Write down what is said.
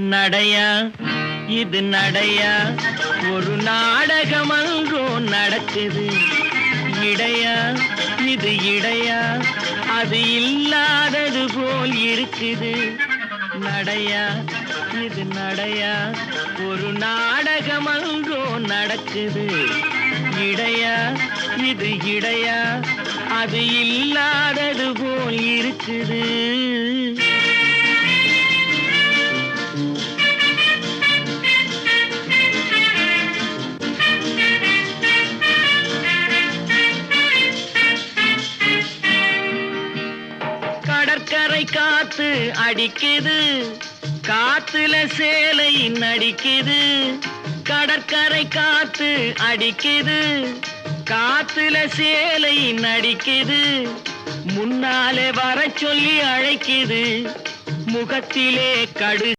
நடையா இது நடையா. ஒரு நாடகம் அங்கும் நடக்குது. இடையா இது இடையா. அது இல்லாதது போல் இருக்குது. நடையா இது நடையா. ஒரு நாடகம் அங்கும் நடக்குது. இடையா இது இடையா. அது இல்லாதது போல் இருக்குது. கடற்கரை காத்து அடிக்குது. காத்துல சேலை நடிக்குது. கடற்கரை காத்து அடிக்குது. காத்துல சேலை நடிக்குது. முன்னாலே வர சொல்லி அழைக்குது. முகத்திலே கடு